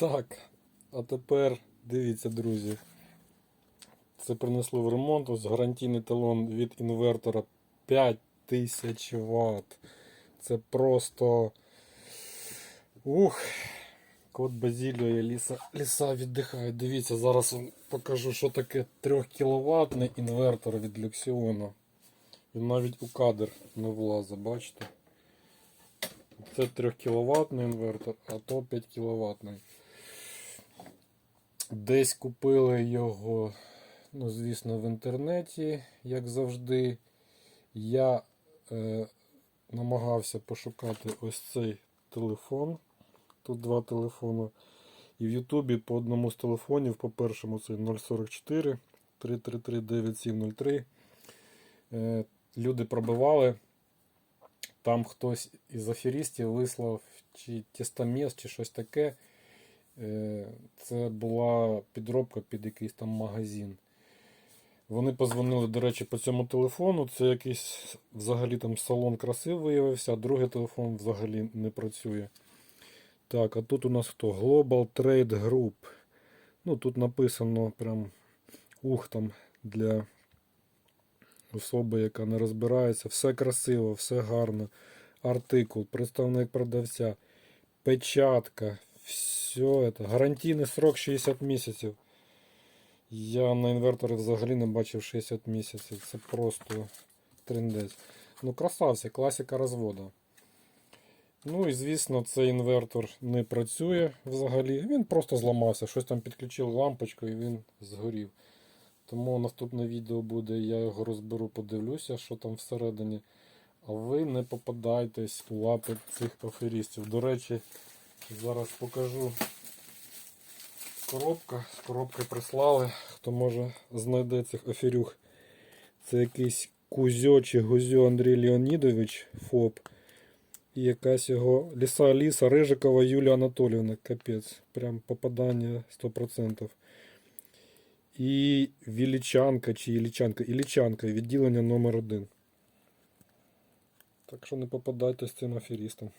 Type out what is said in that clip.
Так, а тепер дивіться, друзі. Це принесло в ремонт. Ось гарантійний талон від інвертора 5000 Вт. Це просто. Ух! Кот Базіліо ліса, ліса віддихають. Дивіться, зараз вам покажу, що таке 3 кВт інвертор від Люксіону. Він навіть у кадр не влазить, бачите? Це 3 кВт інвертор, а то 5 кВт. Десь купили його, ну, звісно, в інтернеті, як завжди. Я е, намагався пошукати ось цей телефон. Тут два телефони. І в Ютубі по одному з телефонів, по першому це 044 333 9703. Е, люди пробивали. Там хтось із аферістів вислав чи тестомес, чи щось таке. Е, Це була підробка під якийсь там магазин. Вони позвонили, до речі, по цьому телефону. Це якийсь взагалі там салон краси виявився, а другий телефон взагалі не працює. Так, а тут у нас хто? Global Trade Group. Ну, тут написано прям ух там для особи, яка не розбирається. Все красиво, все гарно. Артикул, представник продавця, печатка, все это. Гарантійний срок 60 місяців. Я на інверторі взагалі не бачив 60 місяців. Це просто трендець. Ну, красавці, класика розводу. Ну і звісно, цей інвертор не працює взагалі. Він просто зламався. Щось там підключив лампочку і він згорів. Тому наступне відео буде, я його розберу, подивлюся, що там всередині. А ви не попадайтесь у лапи цих аферістів. До речі, зараз покажу коробка. З коробки прислали. Хто може знайде цих аферюх. Це якийсь Кузьо чи Гузьо Андрій Леонідович ФОП. І якась його ліса Аліса Рижикова Юлія Анатоліївна. Капець. Прям попадання 100%. І Вілічанка чи Ілічанка. Ілічанка, відділення номер 1 Так що не попадайте з цим аферістом.